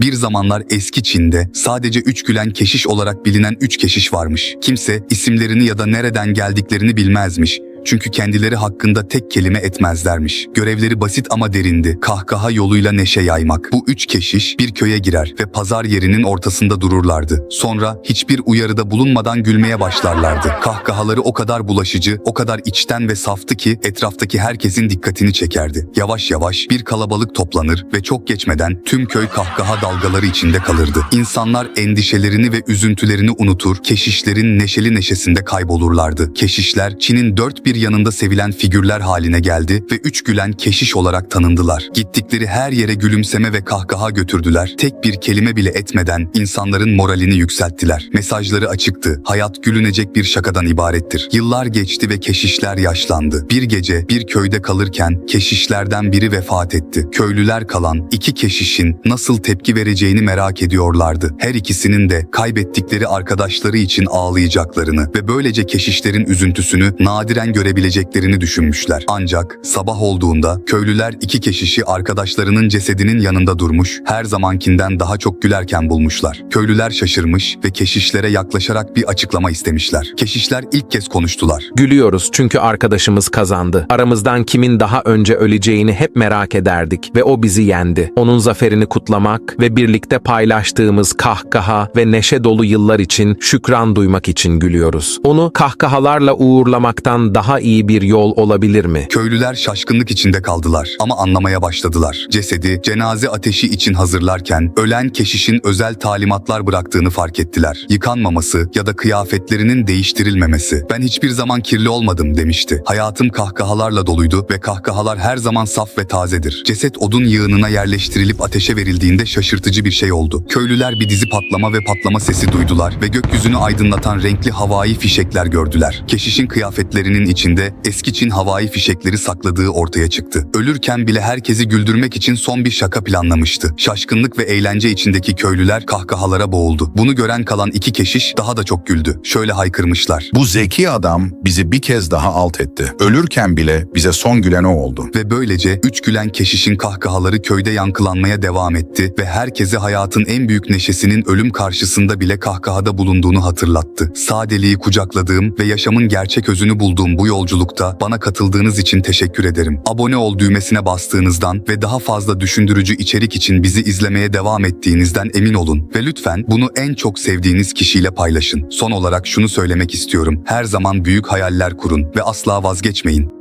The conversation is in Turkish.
Bir zamanlar eski Çin'de sadece üç gülen keşiş olarak bilinen üç keşiş varmış. Kimse isimlerini ya da nereden geldiklerini bilmezmiş. Çünkü kendileri hakkında tek kelime etmezlermiş. Görevleri basit ama derindi. Kahkaha yoluyla neşe yaymak. Bu üç keşiş bir köye girer ve pazar yerinin ortasında dururlardı. Sonra hiçbir uyarıda bulunmadan gülmeye başlarlardı. Kahkahaları o kadar bulaşıcı, o kadar içten ve saftı ki etraftaki herkesin dikkatini çekerdi. Yavaş yavaş bir kalabalık toplanır ve çok geçmeden tüm köy kahkaha dalgaları içinde kalırdı. İnsanlar endişelerini ve üzüntülerini unutur, keşişlerin neşeli neşesinde kaybolurlardı. Keşişler Çin'in dört bir yanında sevilen figürler haline geldi ve üç gülen keşiş olarak tanındılar. Gittikleri her yere gülümseme ve kahkaha götürdüler. Tek bir kelime bile etmeden insanların moralini yükselttiler. Mesajları açıktı. Hayat gülünecek bir şakadan ibarettir. Yıllar geçti ve keşişler yaşlandı. Bir gece bir köyde kalırken keşişlerden biri vefat etti. Köylüler kalan iki keşişin nasıl tepki vereceğini merak ediyorlardı. Her ikisinin de kaybettikleri arkadaşları için ağlayacaklarını ve böylece keşişlerin üzüntüsünü nadiren görebileceklerini düşünmüşler. Ancak sabah olduğunda köylüler iki keşişi arkadaşlarının cesedinin yanında durmuş, her zamankinden daha çok gülerken bulmuşlar. Köylüler şaşırmış ve keşişlere yaklaşarak bir açıklama istemişler. Keşişler ilk kez konuştular. Gülüyoruz çünkü arkadaşımız kazandı. Aramızdan kimin daha önce öleceğini hep merak ederdik ve o bizi yendi. Onun zaferini kutlamak ve birlikte paylaştığımız kahkaha ve neşe dolu yıllar için şükran duymak için gülüyoruz. Onu kahkahalarla uğurlamaktan daha iyi bir yol olabilir mi? Köylüler şaşkınlık içinde kaldılar ama anlamaya başladılar. Cesedi cenaze ateşi için hazırlarken ölen keşişin özel talimatlar bıraktığını fark ettiler. Yıkanmaması ya da kıyafetlerinin değiştirilmemesi. Ben hiçbir zaman kirli olmadım demişti. Hayatım kahkahalarla doluydu ve kahkahalar her zaman saf ve tazedir. Ceset odun yığınına yerleştirilip ateşe verildiğinde şaşırtıcı bir şey oldu. Köylüler bir dizi patlama ve patlama sesi duydular ve gökyüzünü aydınlatan renkli havai fişekler gördüler. Keşişin kıyafetlerinin içinde eski Çin havai fişekleri sakladığı ortaya çıktı. Ölürken bile herkesi güldürmek için son bir şaka planlamıştı. Şaşkınlık ve eğlence içindeki köylüler kahkahalara boğuldu. Bunu gören kalan iki keşiş daha da çok güldü. Şöyle haykırmışlar. Bu zeki adam bizi bir kez daha alt etti. Ölürken bile bize son gülen o oldu. Ve böylece üç gülen keşişin kahkahaları köyde yankılanmaya devam etti ve herkese hayatın en büyük neşesinin ölüm karşısında bile kahkahada bulunduğunu hatırlattı. Sadeliği kucakladığım ve yaşamın gerçek özünü bulduğum yolculukta bana katıldığınız için teşekkür ederim. Abone ol düğmesine bastığınızdan ve daha fazla düşündürücü içerik için bizi izlemeye devam ettiğinizden emin olun ve lütfen bunu en çok sevdiğiniz kişiyle paylaşın. Son olarak şunu söylemek istiyorum. Her zaman büyük hayaller kurun ve asla vazgeçmeyin.